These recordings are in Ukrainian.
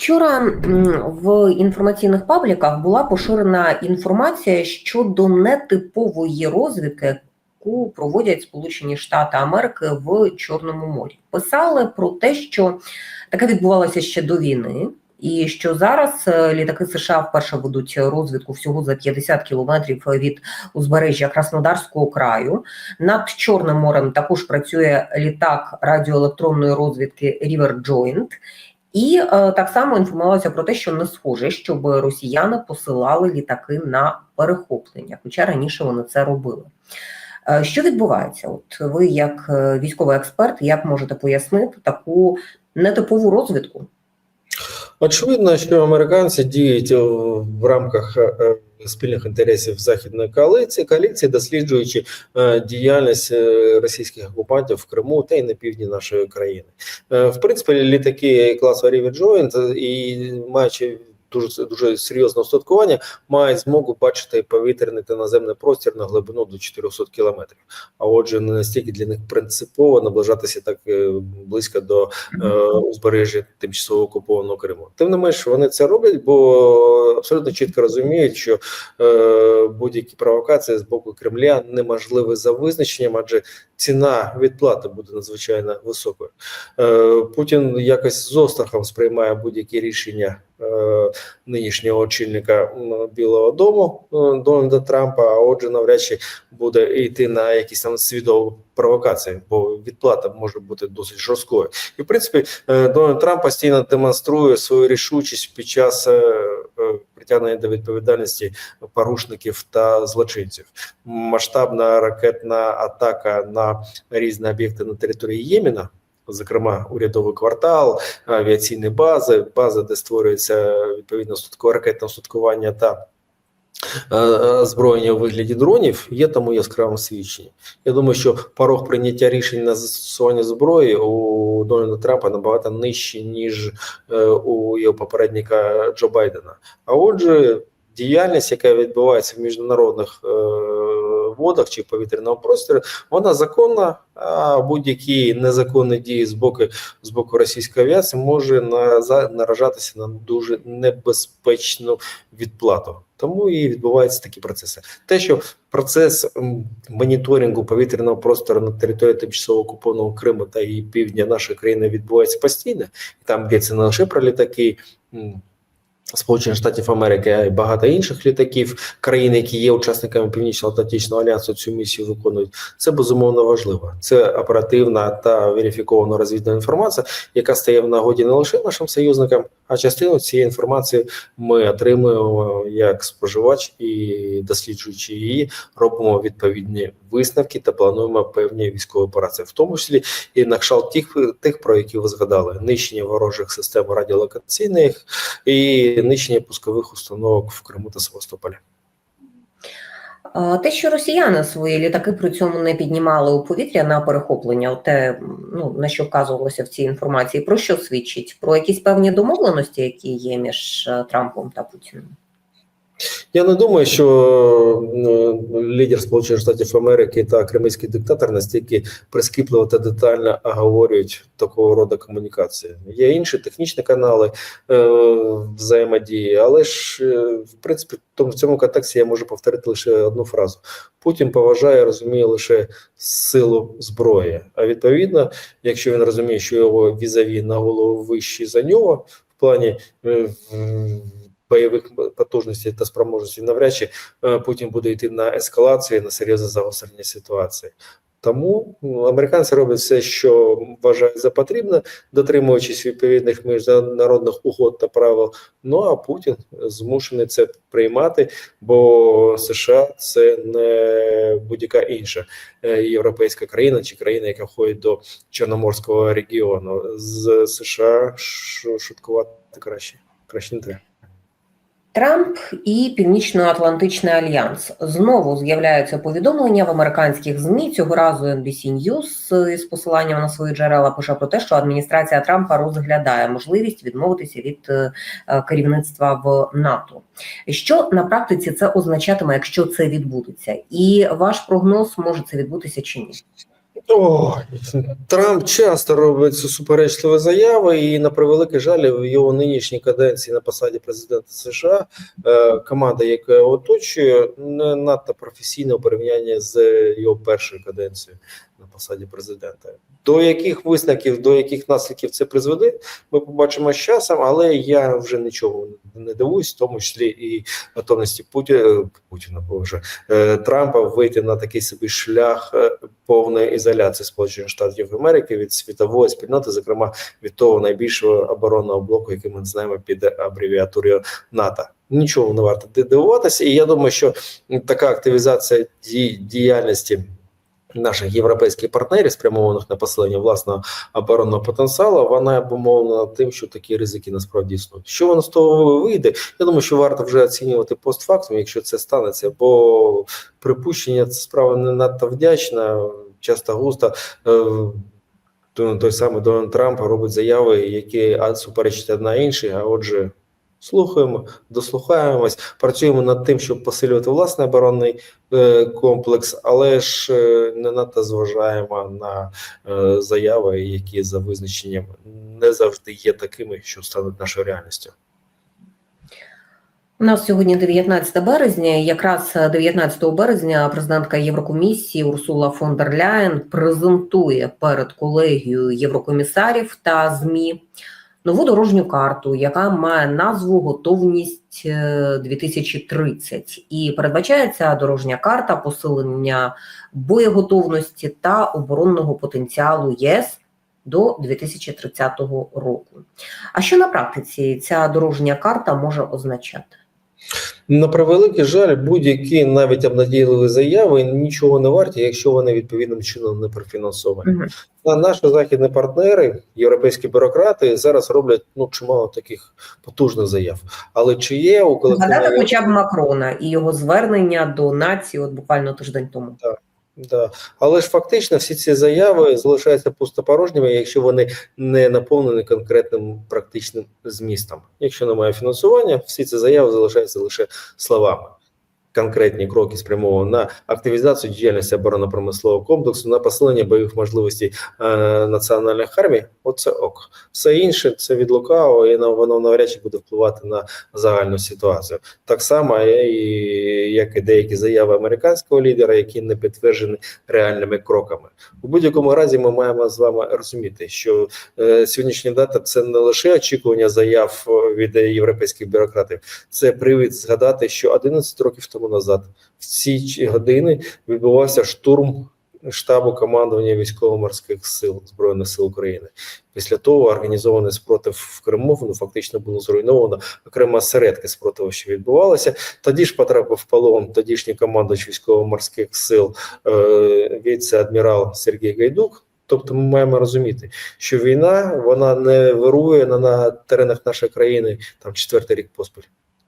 Вчора в інформаційних пабліках була поширена інформація щодо нетипової розвідки, яку проводять Сполучені Штати Америки в Чорному морі. Писали про те, що таке відбувалося ще до війни. І що зараз е, літаки США вперше ведуть розвідку всього за 50 кілометрів від узбережжя Краснодарського краю. Над Чорним морем також працює літак радіоелектронної розвідки River Joint. І е, так само інформувалося про те, що не схоже, щоб росіяни посилали літаки на перехоплення, хоча раніше вони це робили. Е, що відбувається? От ви, як е, військовий експерт, як можете пояснити таку нетипову розвідку? Очевидно, що американці діють в рамках е, спільних інтересів західної коаліції, коаліції, досліджуючи е, діяльність е, російських окупантів в Криму та й на півдні нашої країни. В принципі, літаки класу River Joint і маючи дуже дуже серйозне устаткування, мають змогу бачити повітряний та наземний простір на глибину до 400 кілометрів. А отже, не настільки для них принципово наближатися так е, близько до е, узбережжя тимчасово окупованого Криму. Тим не менш, вони це роблять, бо абсолютно чітко розуміють, що е, будь-які провокації з боку Кремля неможливі за визначенням, адже ціна відплати буде надзвичайно високою. Е, Путін якось з острахом сприймає будь-які рішення. Е, нинішнього очільника Білого Дому е, Дональда Трампа. А отже, навряд чи буде йти на якісь там свідові провокації, бо відплата може бути досить жорсткою. І в принципі, е, Дональд Трамп постійно демонструє свою рішучість під час притягнення до відповідальності порушників та злочинців. Масштабна ракетна атака на різні об'єкти на території Ємена зокрема урядовий квартал, авіаційні бази, бази, де створюється відповідно ракетне устаткування та озброєння у вигляді дронів, є тому яскравим свідченням. Я думаю, що порог прийняття рішень на застосування зброї у Дональда Трампа набагато нижчий, ніж е, у його попередника Джо Байдена. А отже, діяльність, яка відбувається в міжнародних е, водах чи повітряного простору, вона законна. А будь-які незаконні дії з боку з боку російської авіації може на за, наражатися на дуже небезпечну відплату. Тому і відбуваються такі процеси. Те, що процес моніторингу повітряного простору на території тимчасово окупованого Криму та і півдня нашої країни відбувається постійно, там йдеться не лише про літаки. Сполучених Штатів Америки і багато інших літаків країн, які є учасниками Північно-Атлантичного альянсу, цю місію виконують. Це безумовно важливо. Це оперативна та верифікована розвідна інформація, яка стає в нагоді не лише нашим союзникам, а частину цієї інформації ми отримуємо як споживач і досліджуючи її, робимо відповідні висновки та плануємо певні військові операції, в тому числі і на кшталт тих, тих про які ви згадали: нищення ворожих систем радіолокаційних і нищення пускових установок в Криму та Севастополі. Те, що росіяни свої літаки при цьому не піднімали у повітря на перехоплення, те, ну на що вказувалося в цій інформації, про що свідчить? Про якісь певні домовленості, які є між е, Трампом та Путіним? Я не думаю, що ну, лідер Сполучених Штатів Америки та кремльський диктатор настільки прискіпливо та детально оговорюють такого роду комунікації. Є інші технічні канали е, взаємодії, але ж е, в принципі в цьому контексті я можу повторити лише одну фразу: Путін поважає, розуміє лише силу зброї. А відповідно, якщо він розуміє, що його візаві на голову вищі за нього в плані. Е, бойових потужностей та спроможностей, навряд чи е, Путін буде йти на ескалацію, на серйозне загострення ситуації. Тому ну, американці роблять все, що вважають за потрібне, дотримуючись відповідних міжнародних угод та правил. Ну а Путін змушений це приймати, бо США це не будь-яка інша е, європейська країна чи країна, яка входить до Чорноморського регіону. З США шуткувати краще, краще не треба. Трамп і Північно-Атлантичний альянс знову з'являються повідомлення в американських змі цього разу NBC News з посиланням на свої джерела пише про те, що адміністрація Трампа розглядає можливість відмовитися від е, керівництва в НАТО. Що на практиці це означатиме, якщо це відбудеться, і ваш прогноз може це відбутися чи ні? Ой, Трамп часто робить суперечливі заяви, і на превеликий жаль, в його нинішній каденції на посаді президента США е, команда, яка його оточує, не надто професійна у порівнянні з його першою каденцією на посаді президента. До яких висновків, до яких наслідків це призведе, ми побачимо з часом, але я вже нічого не дивуюсь, в тому числі і готовності Путіна, Путіна боже, е, Трампа вийти на такий собі шлях е, повної ізоляції Сполучених Штатів Америки від світової спільноти, зокрема від того найбільшого оборонного блоку, який ми знаємо під абревіатурою НАТО. Нічого не варто дивуватися, і я думаю, що така активізація ді- діяльності. Наших європейських партнерів, спрямованих на посилення власного оборонного потенціалу, вона обумовлена тим, що такі ризики насправді існують. Що воно з того вийде? Я думаю, що варто вже оцінювати постфактум, якщо це станеться, бо припущення це справа не надто вдячна, часто густо. е, Той самий Дональд Трамп робить заяви, які суперечать одна іншій, а отже. Слухаємо, дослухаємось, працюємо над тим, щоб посилювати власний оборонний е, комплекс, але ж е, не надто зважаємо на заяви, які за визначенням не завжди є такими, що стануть нашою реальністю. У нас сьогодні 19 березня. Якраз 19 березня президентка Єврокомісії Урсула фон дер Ляєн презентує перед колегією єврокомісарів та ЗМІ нову дорожню карту, яка має назву Готовність е, 2030. І передбачається дорожня карта посилення боєготовності та оборонного потенціалу ЄС до 2030 року. А що на практиці ця дорожня карта може означати? На превеликий жаль, будь-які навіть обнадійливі заяви нічого не варті, якщо вони відповідним чином не профінансовані. Мгм. А наші західні партнери, європейські бюрократи, зараз роблять ну чимало таких потужних заяв. Але чи є у Згадати колективної хоча б Макрона і його звернення до нації, от буквально тиждень тому. Да. Але ж фактично всі ці заяви залишаються пустопорожніми, якщо вони не наповнені конкретним практичним змістом. Якщо немає фінансування, всі ці заяви залишаються лише словами. Конкретні кроки спрямовані на активізацію діяльності оборонно-промислового комплексу, на посилення бойових можливостей е, національних армій. Оце ок. Все інше це від лукавого, і воно навряд чи буде впливати на загальну ситуацію. Так само, е, як і деякі заяви американського лідера, які не підтверджені реальними кроками. У будь-якому разі ми маємо з вами розуміти, що е, сьогоднішня дата це не лише очікування заяв е, від європейських бюрократів, це привід згадати, що 11 років тому назад в ці години відбувався штурм штабу командування військово-морських сил збройних сил України. Після того організований спротив в Криму ну, фактично було зруйновано окремо осередки спротиву, що відбувалося. Тоді ж потрапив в полон тодішній командувач військово-морських сил е, віце-адмірал Сергій Гайдук. Тобто ми маємо розуміти, що війна вона не вирує на, на теренах нашої країни там четвертий рік поспіль.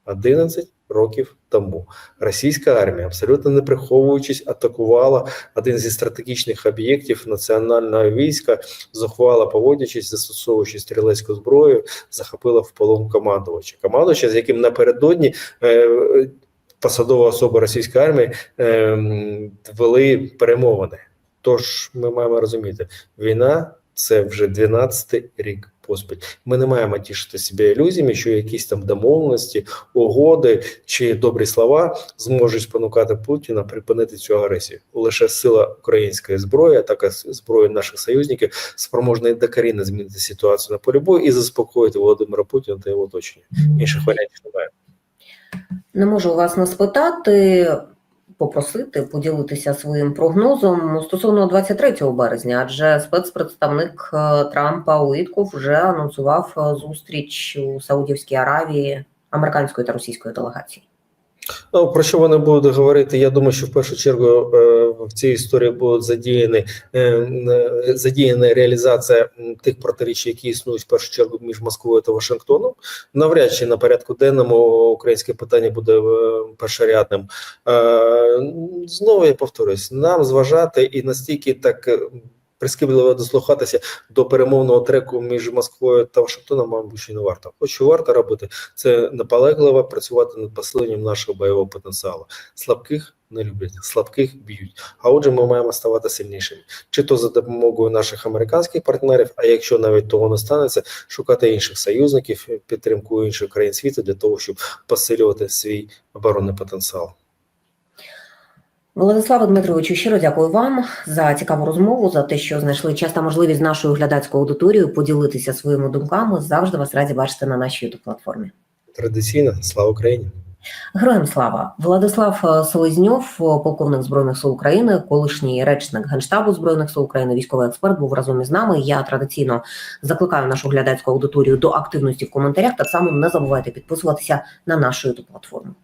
11 років тому російська армія, абсолютно не приховуючись, атакувала один зі стратегічних об'єктів національного війська, зухвало поводячись, застосовуючи стрілецьку зброю, захопила в полон командувача. Командувача, з яким напередодні е, посадова особа російської армії е, вели перемовини. Тож ми маємо розуміти, війна це вже 12 рік поспіль. Ми не маємо тішити себе ілюзіями, що якісь там домовленості, угоди чи добрі слова зможуть спонукати Путіна припинити цю агресію. Лише сила української зброї, а також зброї наших союзників, спроможна докорінно змінити ситуацію на полі бою і заспокоїти Володимира Путіна та його оточення. Інших варіантів немає. Не можу вас не спитати, попросити поділитися своїм прогнозом стосовно 23 березня, адже спецпредставник е, Трампа Уітков вже анонсував е, зустріч у Саудівській Аравії американської та російської делегації. Ну, про що вони будуть говорити? Я думаю, що в першу чергу е, в цій історії буде задіяні е, е, задіяна реалізація тих протиріч, які існують в першу чергу між Москвою та Вашингтоном. Навряд чи на порядку денному українське питання буде першорядним. Знову я повторюсь, нам зважати і настільки так. Прискіпливо дослухатися до перемовного треку між Москвою та Вашингтоном, мабуть, ще не варто. От що варто робити, це наполегливо працювати над посиленням нашого бойового потенціалу. Слабких не люблять, слабких б'ють. А отже, ми маємо ставати сильнішими, чи то за допомогою наших американських партнерів, а якщо навіть того не станеться, шукати інших союзників, підтримку інших країн світу для того, щоб посилювати свій оборонний потенціал. Владиславе Дмитровичу, щиро дякую вам за цікаву розмову, за те, що знайшли час та можливість з нашою глядацькою аудиторією поділитися своїми думками. Завжди вас раді бачити на нашій youtube платформі. Традиційно, слава Україні! Героям слава Владислав е, Селезньов, е, полковник збройних сил України, колишній речник генштабу збройних сил України, військовий експерт, був разом із нами. Я традиційно закликаю нашу глядацьку аудиторію до активності в коментарях. Так само не забувайте підписуватися на нашу youtube платформу.